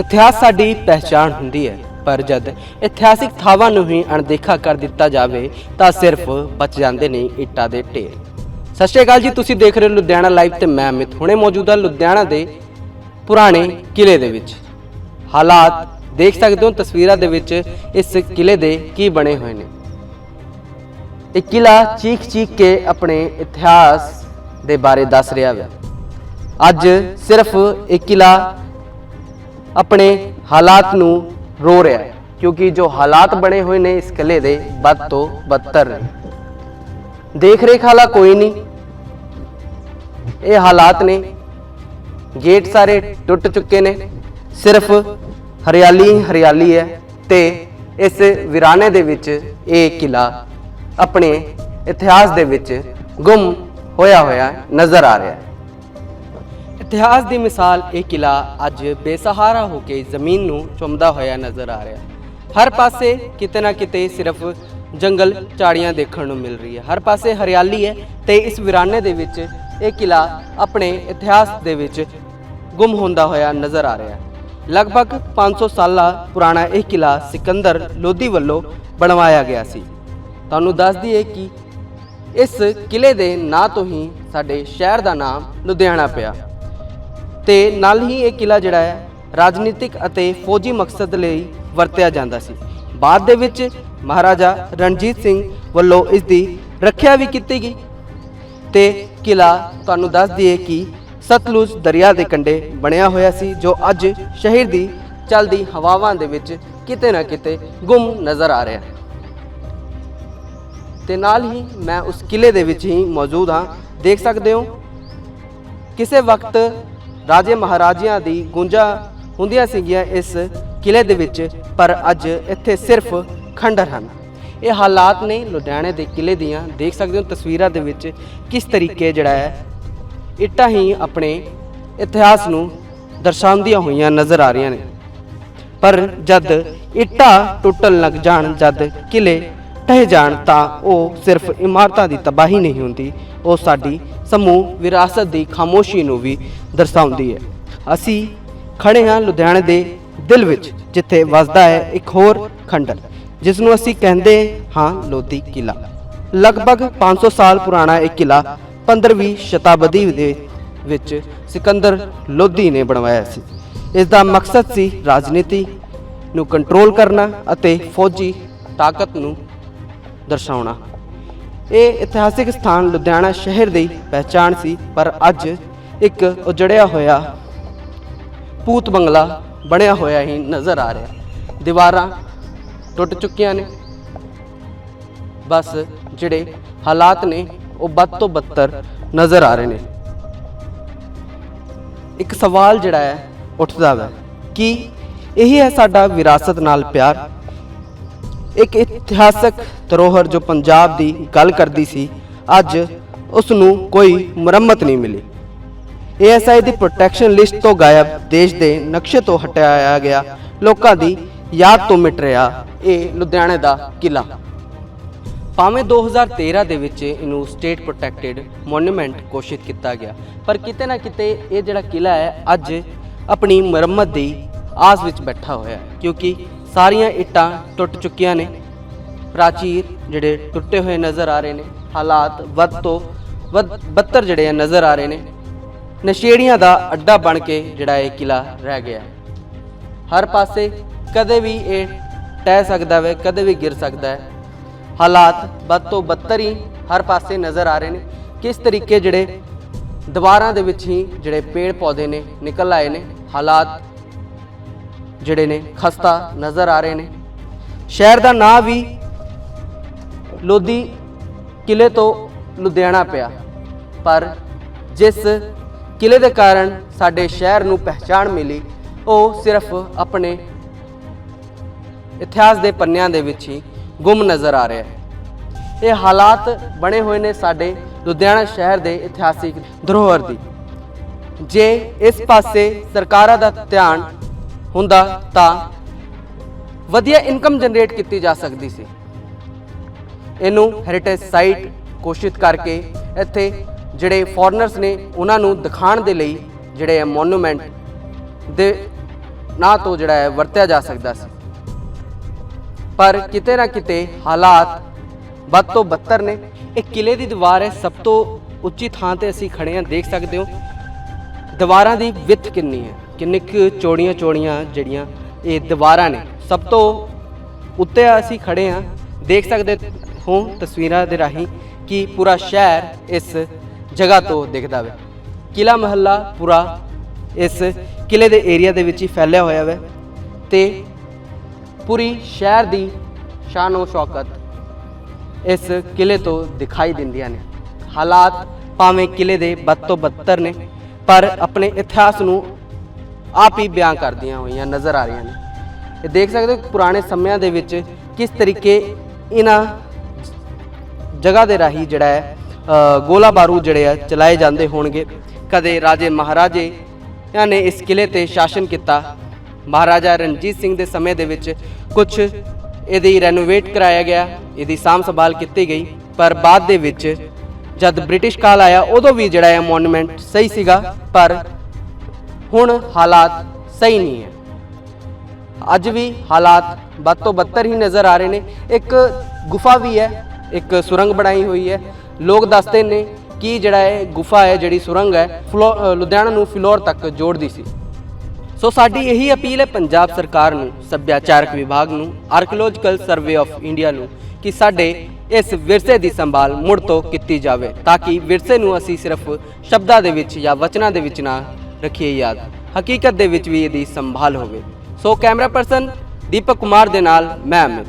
ਇਤਿਹਾਸ ਸਾਡੀ ਪਹਿਚਾਣ ਹੁੰਦੀ ਹੈ, ਪਰ ਜਦ ਇਤਿਹਾਸਿਕ ਥਾਵਾਂ ਨੂੰ ਹੀ ਅਣਦੇਖਾ ਕਰ ਦਿੱਤਾ ਜਾਵੇ, ਤਾਂ ਸਿਰਫ ਬਚ ਜਾਂਦੇ ਨੇ ਇੱਟਾਂ ਦੇ ਢੇਰ। ਸਤਿ ਸ਼੍ਰੀ ਅਕਾਲ ਜੀ, ਤੁਸੀਂ ਦੇਖ ਰਹੇ ਹੋ ਲੁਧਿਆਣਾ ਲਾਈਵ ਤੇ ਮੈਂ ਅਮਿਤ, ਹੁਣੇ ਮੌਜੂਦਾ ਲੁਧਿਆਣਾ ਦੇ ਪੁਰਾਣੇ ਕਿਲੇ ਦੇ ਵਿੱਚ। ਹਾਲਾਤ ਦੇਖ ਸਕਦੇ ਹੋ, ਤਸਵੀਰਾਂ ਦੇ ਵਿੱਚ ਇਸ ਕਿਲੇ ਦੇ ਕੀ ਬਣੇ ਹੋਏ ਨੇ। ਇਹ ਕਿਲਾ ਚੀਖ ਚੀਖ ਕੇ ਆਪਣੇ ਇਤਿਹਾਸ ਦੇ ਬਾਰੇ ਦੱਸ ਰਿਹਾ ਹੈ ਅੱਜ ਸਿਰਫ ਇਹ ਕਿਲਾ ਆਪਣੇ ਹਾਲਾਤ ਨੂੰ ਰੋ ਰਿਹਾ ਹੈ, ਕਿਉਂਕਿ ਜੋ ਹਾਲਾਤ ਬਣੇ ਹੋਏ ਨੇ ਇਸ ਕਿਲੇ ਦੇ ਬਦ ਤੋਂ ਬਦਤਰ ਨੇ। ਦੇਖ ਰੇਖ ਹਾਲਾ ਕੋਈ ਨਹੀਂ। ਇਹ ਹਾਲਾਤ ਨੇ। ਗੇਟ ਸਾਰੇ ਟੁੱਟ ਚੁੱਕੇ ਨੇ। ਸਿਰਫ ਹਰਿਆਲੀ ਹੀ ਹਰਿਆਲੀ ਹੈ ਤੇ ਇਸ ਵਿਰਾਨੇ ਦੇ ਵਿੱਚ ਇਹ ਕਿਲਾ ਆਪਣੇ ਇਤਿਹਾਸ ਦੇ ਵਿੱਚ ਗੁੰਮ ਹੋਇਆ ਹੋਇਆ ਨਜ਼ਰ ਆ ਰਿਹਾ ਹੈ। ਇਤਿਹਾਸ ਦੀ ਮਿਸਾਲ ਇਹ ਕਿਲਾ ਅੱਜ ਬੇਸਹਾਰਾ ਹੋ ਕੇ ਜ਼ਮੀਨ ਨੂੰ ਚੁੰਮਦਾ ਹੋਇਆ ਨਜ਼ਰ ਆ ਰਿਹਾ ਹਰ ਪਾਸੇ ਕਿਤੇ ਨਾ ਕਿਤੇ ਸਿਰਫ ਜੰਗਲ ਝਾੜੀਆਂ ਦੇਖਣ ਨੂੰ ਮਿਲ ਰਹੀ ਹੈ। ਹਰ ਪਾਸੇ ਹਰਿਆਲੀ ਹੈ ਤੇ ਇਸ ਵਿਰਾਨੇ ਦੇ ਵਿੱਚ ਇਹ ਕਿਲਾ ਆਪਣੇ ਇਤਿਹਾਸ ਦੇ ਵਿੱਚ ਗੁੰਮ ਹੁੰਦਾ ਹੋਇਆ ਨਜ਼ਰ ਆ ਰਿਹਾ ਹੈ। ਲਗਭਗ 500 ਸਾਲਾਂ ਪੁਰਾਣਾ ਇਹ ਕਿਲਾ ਸਿਕੰਦਰ ਲੋਧੀ ਵੱਲੋਂ ਬਣਵਾਇਆ ਗਿਆ ਸੀ। ਤੁਹਾਨੂੰ ਦੱਸ ਦਈਏ ਕਿ ਇਸ ਕਿਲੇ ਦੇ ਨਾਂ ਤੋਂ ਹੀ ਸਾਡੇ ਸ਼ਹਿਰ ਦਾ ਨਾਮ ਲੁਧਿਆਣਾ ਪਿਆ। ਤੇ ਨਾਲ ਹੀ ਇਹ ਕਿਲਾ ਜਿਹੜਾ ਹੈ, ਰਾਜਨੀਤਿਕ ਅਤੇ ਫੌਜੀ ਮਕਸਦ ਲਈ ਵਰਤਿਆ ਜਾਂਦਾ ਸੀ। ਬਾਅਦ ਦੇ ਵਿੱਚ ਮਹਾਰਾਜਾ ਰਣਜੀਤ ਸਿੰਘ ਵੱਲੋਂ ਇਸ ਦੀ ਰੱਖਿਆ ਵੀ ਕੀਤੀ ਗਈ। ਤੇ ਕਿਲਾ ਤੁਹਾਨੂੰ ਦੱਸ ਦਈਏ ਕਿ ਸਤਲੁਜ ਦਰਿਆ ਦੇ ਕੰਢੇ ਬਣਿਆ ਹੋਇਆ ਸੀ, ਜੋ ਅੱਜ ਸ਼ਹਿਰ ਦੀ ਚਲਦੀ ਹਵਾਵਾਂ ਦੇ ਵਿੱਚ ਕਿਤੇ ਨਾ ਕਿਤੇ ਗੁੰਮ ਨਜ਼ਰ ਆ ਰਿਹਾ ਹੈ। ਤੇ ਨਾਲ ਹੀ ਮੈਂ ਉਸ ਕਿਲੇ ਦੇ ਵਿੱਚ ਹੀ ਮੌਜੂਦ ਹਾਂ। ਦੇਖ ਸਕਦੇ ਹੋ, ਕਿਸੇ ਵਕਤ ਰਾਜੇ ਮਹਾਰਾਜਿਆਂ ਦੀ ਗੁੰਜਾ ਹੁੰਦੀਆਂ ਸੀਗੀਆਂ ਇਸ ਕਿਲੇ ਦੇ ਵਿੱਚ, ਪਰ ਅੱਜ ਇੱਥੇ ਸਿਰਫ ਖੰਡਰ ਹਨ। ਇਹ ਹਾਲਾਤ ਨੇ ਲੁਧਿਆਣੇ ਦੇ ਕਿਲੇ ਦੀਆਂ, ਦੇਖ ਸਕਦੇ ਹੋ ਤਸਵੀਰਾਂ ਦੇ ਵਿੱਚ ਕਿਸ ਤਰੀਕੇ ਜਿਹੜਾ ਹੈ, ਇੱਟਾਂ ਹੀ ਆਪਣੇ ਇਤਿਹਾਸ ਨੂੰ ਦਰਸਾਉਂਦੀਆਂ ਹੋਈਆਂ ਨਜ਼ਰ ਆ ਰਹੀਆਂ ਨੇ। ਪਰ ਜਦ ਇੱਟਾਂ ਟੁੱਟਣ ਲੱਗ ਜਾਣ, ਜਦ ਕਿਲੇ ਢਹਿ ਜਾਣ ਤਾਂ ਉਹ ਸਿਰਫ ਇਮਾਰਤਾਂ ਦੀ ਤਬਾਹੀ ਨਹੀਂ ਹੁੰਦੀ, ਉਹ ਸਾਡੀ ਸਮੂਹ ਵਿਰਾਸਤ ਦੀ ਖਾਮੋਸ਼ੀ ਨੂੰ ਵੀ ਦਰਸਾਉਂਦੀ ਹੈ। ਅਸੀਂ ਖੜੇ ਹਾਂ ਲੁਧਿਆਣੇ ਦੇ ਦਿਲ ਵਿੱਚ, ਜਿੱਥੇ ਵਸਦਾ ਹੈ ਇੱਕ ਹੋਰ ਖੰਡਰ ਜਿਸ ਨੂੰ ਅਸੀਂ ਕਹਿੰਦੇ ਹਾਂ ਲੋਧੀ ਕਿਲਾ ਲਗਭਗ 500 ਸਾਲ ਪੁਰਾਣਾ ਇਹ ਕਿਲਾ 15ਵੀਂ ਸ਼ਤਾਬਦੀ ਦੇ ਵਿੱਚ ਸਿਕੰਦਰ ਲੋਧੀ ਨੇ ਬਣਵਾਇਆ ਸੀ। ਇਸ ਦਾ ਮਕਸਦ ਸੀ ਰਾਜਨੀਤੀ ਨੂੰ ਕੰਟਰੋਲ ਕਰਨਾ ਅਤੇ ਫੌਜੀ ਤਾਕਤ ਨੂੰ ਦਰਸਾਉਣਾ। ਇਹ ਇਤਿਹਾਸਿਕ ਸਥਾਨ ਲੁਧਿਆਣਾ ਸ਼ਹਿਰ ਦੀ ਪਹਿਚਾਣ ਸੀ, ਪਰ ਅੱਜ ਇੱਕ ਉਜੜਿਆ ਹੋਇਆ ਪੂਤ ਬੰਗਲਾ ਬਣਿਆ ਹੋਇਆ ਹੀ ਨਜ਼ਰ ਆ ਰਿਹਾ। ਦੀਵਾਰਾਂ ਟੁੱਟ ਚੁੱਕੀਆਂ ਨੇ। ਬਸ ਜਿਹੜੇ ਹਾਲਾਤ ਨੇ, ਉਹ ਵੱਧ ਤੋਂ ਬੱਤਰ ਨਜ਼ਰ ਆ ਰਹੇ ਨੇ। ਇੱਕ ਸਵਾਲ ਜਿਹੜਾ ਹੈ, ਉੱਠਦਾ ਹੈ ਕਿ ਇਹ ਹੈ ਸਾਡਾ ਵਿਰਾਸਤ ਨਾਲ ਪਿਆਰ? ਇੱਕ ਇਤਿਹਾਸਕ ਧਰੋਹਰ ਜੋ ਪੰਜਾਬ ਦੀ ਗੱਲ ਕਰਦੀ ਸੀ, ਅੱਜ ਉਸ ਨੂੰ ਕੋਈ ਮੁਰੰਮਤ ਨਹੀਂ ਮਿਲੀ। ਏਐਸਆਈ ਦੀ ਪ੍ਰੋਟੈਕਸ਼ਨ ਲਿਸਟ ਤੋਂ ਗਾਇਬ ਦੇਸ਼ ਦੇ ਨਕਸ਼ੇ ਤੋਂ ਹਟਾਇਆ ਗਿਆ, ਲੋਕਾਂ ਦੀ ਯਾਦ ਤੋਂ ਮਿਟ ਰਿਹਾ ਇਹ ਲੁਧਿਆਣੇ ਦਾ ਕਿਲਾ ਭਾਵੇਂ 2013 ਦੇ ਵਿੱਚ ਇਹਨੂੰ ਸਟੇਟ ਪ੍ਰੋਟੈਕਟਿਡ ਮੋਨੂਮੈਂਟ ਘੋਸ਼ਿਤ ਕੀਤਾ ਗਿਆ, ਪਰ ਕਿਤੇ ਨਾ ਕਿਤੇ ਇਹ ਜਿਹੜਾ ਕਿਲਾ ਹੈ, ਅੱਜ ਆਪਣੀ ਮੁਰੰਮਤ ਦੀ ਆਸ ਵਿੱਚ ਬੈਠਾ ਹੋਇਆ ਹੈ, ਕਿਉਂਕਿ ਸਾਰੀਆਂ ਇੱਟਾਂ ਟੁੱਟ ਚੁੱਕੀਆਂ ਨੇ। ਪ੍ਰਾਚੀਰ ਜਿਹੜੇ ਟੁੱਟੇ ਹੋਏ ਨਜ਼ਰ ਆ ਰਹੇ ਨੇ, ਹਾਲਾਤ ਵੱਧ ਤੋਂ ਵੱਧ ਬੱਤਰ ਜਿਹੜੇ ਆ ਨਜ਼ਰ ਆ ਰਹੇ ਨੇ। ਨਸ਼ੇੜੀਆਂ ਦਾ ਅੱਡਾ ਬਣ ਕੇ ਜਿਹੜਾ ਇਹ ਕਿਲਾ ਰਹਿ ਗਿਆ। ਹਰ ਪਾਸੇ ਕਦੇ ਵੀ ਇਹ ਟਹਿ ਸਕਦਾ ਹੈ ਕਦੇ ਵੀ ਗਿਰ ਸਕਦਾ ਹੈ। ਹਾਲਾਤ ਵੱਧ ਤੋਂ ਬੱਤਰ ਹੀ ਹਰ ਪਾਸੇ ਨਜ਼ਰ ਆ ਰਹੇ ਨੇ। ਕਿਸ ਤਰੀਕੇ ਜਿਹੜੇ ਦੀਵਾਰਾਂ ਦੇ ਵਿੱਚ ਹੀ ਜਿਹੜੇ ਪੇੜ ਪੌਦੇ ਨੇ ਨਿਕਲ ਆਏ ਨੇ, ਹਾਲਾਤ ਜਿਹੜੇ ਨੇ, ਖਸਤਾ ਨਜ਼ਰ ਆ ਰਹੇ ਨੇ। ਸ਼ਹਿਰ ਦਾ ਨਾਂ ਵੀ ਲੋਧੀ ਕਿਲੇ ਤੋਂ ਲੁਧਿਆਣਾ ਪਿਆ। ਪਰ ਜਿਸ ਕਿਲੇ ਦੇ ਕਾਰਨ ਸਾਡੇ ਸ਼ਹਿਰ ਨੂੰ ਪਹਿਚਾਣ ਮਿਲੀ, ਉਹ ਸਿਰਫ ਆਪਣੇ ਇਤਿਹਾਸ ਦੇ ਪੰਨਿਆਂ ਦੇ ਵਿੱਚ ਹੀ ਗੁੰਮ ਨਜ਼ਰ ਆ ਰਿਹਾ ਹੈ। ਇਹ ਹਾਲਾਤ ਬਣੇ ਹੋਏ ਨੇ ਸਾਡੇ ਲੁਧਿਆਣਾ ਸ਼ਹਿਰ ਦੇ ਇਤਿਹਾਸਿਕ ਧਰੋਹਰ ਦੀ। ਜੇ ਇਸ ਪਾਸੇ ਸਰਕਾਰਾਂ ਦਾ ਧਿਆਨ ਹੁੰਦਾ ਤਾਂ ਵਧੀਆ ਇਨਕਮ ਜਨਰੇਟ ਕੀਤੀ ਜਾ ਸਕਦੀ ਸੀ। ਇਹਨੂੰ ਹੈਰੀਟੇਜ ਸਾਈਟ ਘੋਸ਼ਿਤ ਕਰਕੇ ਇੱਥੇ ਜਿਹੜੇ ਫੋਰਨਰਸ ਨੇ ਉਹਨਾਂ ਨੂੰ ਦਿਖਾਉਣ ਦੇ ਲਈ ਜਿਹੜੇ ਮੋਨੂਮੈਂਟ ਦੇ ਨਾਂ ਤੋਂ ਜਿਹੜਾ ਹੈ ਵਰਤਿਆ ਜਾ ਸਕਦਾ ਸੀ। ਪਰ ਕਿਤੇ ਨਾ ਕਿਤੇ ਹਾਲਾਤ ਵੱਧ ਤੋਂ ਬੱਤਰ ਨੇ। ਇਹ ਕਿਲੇ ਦੀ ਦੀਵਾਰ ਹੈ, ਸਭ ਤੋਂ ਉੱਚੀ ਥਾਂ ਤੇ ਅਸੀਂ ਖੜੇ ਹਾਂ, ਦੇਖ ਸਕਦੇ ਹੋ। ਦੀਵਾਰਾਂ ਦੀ ਵਿੱਥ ਕਿੰਨੀ ਹੈ? ਕਿੰਨੇ ਕੁ ਚੌੜੀਆਂ ਚੌੜੀਆਂ ਜਿਹੜੀਆਂ ਇਹ ਦੀਵਾਰਾਂ ਨੇ। ਸਭ ਤੋਂ ਉੱਤੇ ਅਸੀਂ ਖੜੇ ਹਾਂ। ਦੇਖ ਸਕਦੇ ਹੋ ਤਸਵੀਰਾਂ ਦੇ ਰਾਹੀਂ ਕਿ ਪੂਰਾ ਸ਼ਹਿਰ ਇਸ ਜਗ੍ਹਾ ਤੋਂ ਦਿਖਦਾ ਵੇ। ਕਿਲਾ ਮਹੱਲਾ ਪੂਰਾ ਇਸ ਕਿਲੇ ਦੇ ਏਰੀਆ ਦੇ ਵਿੱਚ ਹੀ ਫੈਲਿਆ ਹੋਇਆ ਵੇ ਤੇ ਪੂਰੀ ਸ਼ਹਿਰ ਦੀ ਸ਼ਾਨੋ ਸ਼ੌਕਤ ਇਸ ਕਿਲੇ ਤੋਂ ਦਿਖਾਈ ਦਿੰਦੀਆਂ ਨੇ। ਹਾਲਾਤ ਭਾਵੇਂ ਕਿਲੇ ਦੇ ਬਦ ਤੋਂ ਬੱਤਰ ਨੇ, ਪਰ ਆਪਣੇ ਇਤਿਹਾਸ ਨੂੰ ਆਪ ਹੀ ਬਿਆਨ ਕਰਦੀਆਂ ਹੋਈਆਂ ਨਜ਼ਰ ਆ ਰਹੀਆਂ ਨੇ। ਇਹ ਦੇਖ ਸਕਦੇ ਹੋ ਪੁਰਾਣੇ ਸਮਿਆਂ ਦੇ ਵਿੱਚ ਕਿਸ ਤਰੀਕੇ ਇਹਨਾਂ ਜਗ੍ਹਾ ਦੇ ਰਾਹੀਂ ਜਿਹੜਾ ਹੈ ਗੋਲਾ ਬਾਰੂਦ ਜਿਹੜੇ ਆ ਚਲਾਏ ਜਾਂਦੇ ਹੋਣਗੇ। ਕਦੇ ਰਾਜੇ ਮਹਾਰਾਜੇ ਨੇ ਇਸ ਕਿਲੇ ਤੇ ਸ਼ਾਸਨ ਕੀਤਾ। ਮਹਾਰਾਜਾ ਰਣਜੀਤ ਸਿੰਘ ਦੇ ਸਮੇਂ ਦੇ ਵਿੱਚ ਕੁਝ ਇਹਦੀ ਰੈਨੋਵੇਟ ਕਰਾਇਆ ਗਿਆ, ਇਹਦੀ ਸਾਂਭ ਸੰਭਾਲ ਕੀਤੀ ਗਈ। ਪਰ ਬਾਅਦ ਦੇ ਵਿੱਚ ਜਦ ਬ੍ਰਿਟਿਸ਼ ਕਾਲ ਆਇਆ, ਉਦੋਂ ਵੀ ਜਿਹੜਾ ਹੈ ਮੋਨੂਮੈਂਟ ਸਹੀ ਸੀਗਾ, ਪਰ ਹੁਣ ਹਾਲਾਤ ਸਹੀ ਨਹੀਂ ਹੈ। ਅੱਜ ਵੀ ਹਾਲਾਤ ਵੱਧ ਤੋਂ ਬੱਤਰ ਹੀ ਨਜ਼ਰ ਆ ਰਹੇ ਨੇ। ਇੱਕ ਗੁਫਾ ਵੀ ਹੈ, ਇੱਕ ਸੁਰੰਗ ਬਣਾਈ ਹੋਈ ਹੈ। ਲੋਕ ਦੱਸਦੇ ਨੇ ਕਿ ਜਿਹੜਾ ਇਹ ਗੁਫਾ ਹੈ, ਜਿਹੜੀ ਸੁਰੰਗ ਹੈ, ਫਲੋ- ਲੁਧਿਆਣਾ ਨੂੰ ਫਿਲੌਰ ਤੱਕ ਜੋੜਦੀ ਸੀ। ਸੋ ਸਾਡੀ ਇਹੀ ਅਪੀਲ ਹੈ ਪੰਜਾਬ ਸਰਕਾਰ ਨੂੰ, ਸੱਭਿਆਚਾਰਕ ਵਿਭਾਗ ਨੂੰ, ਆਰਕੀਓਲੋਜੀਕਲ ਸਰਵੇ ਆਫ ਇੰਡੀਆ ਨੂੰ, ਕਿ ਸਾਡੇ ਇਸ ਵਿਰਸੇ ਦੀ ਸੰਭਾਲ ਮੁੜ ਤੋਂ ਕੀਤੀ ਜਾਵੇ, ਤਾਂ ਕਿ ਵਿਰਸੇ ਨੂੰ ਅਸੀਂ ਸਿਰਫ ਸ਼ਬਦਾਂ ਦੇ ਵਿੱਚ ਜਾਂ ਵਚਨਾਂ ਦੇ ਵਿੱਚ ਨਾ ਰੱਖੀਏ ਯਾਦ। ਹਕੀਕਤ ਦੇ ਵਿੱਚ ਵੀ ਇਹਦੀ ਸੰਭਾਲ ਹੋਵੇ। ਸੋ ਕੈਮਰਾ ਪਰਸਨ ਦੀਪਕ ਕੁਮਾਰ ਦੇ ਨਾਲ ਮੈਂ ਅਮਿਤ।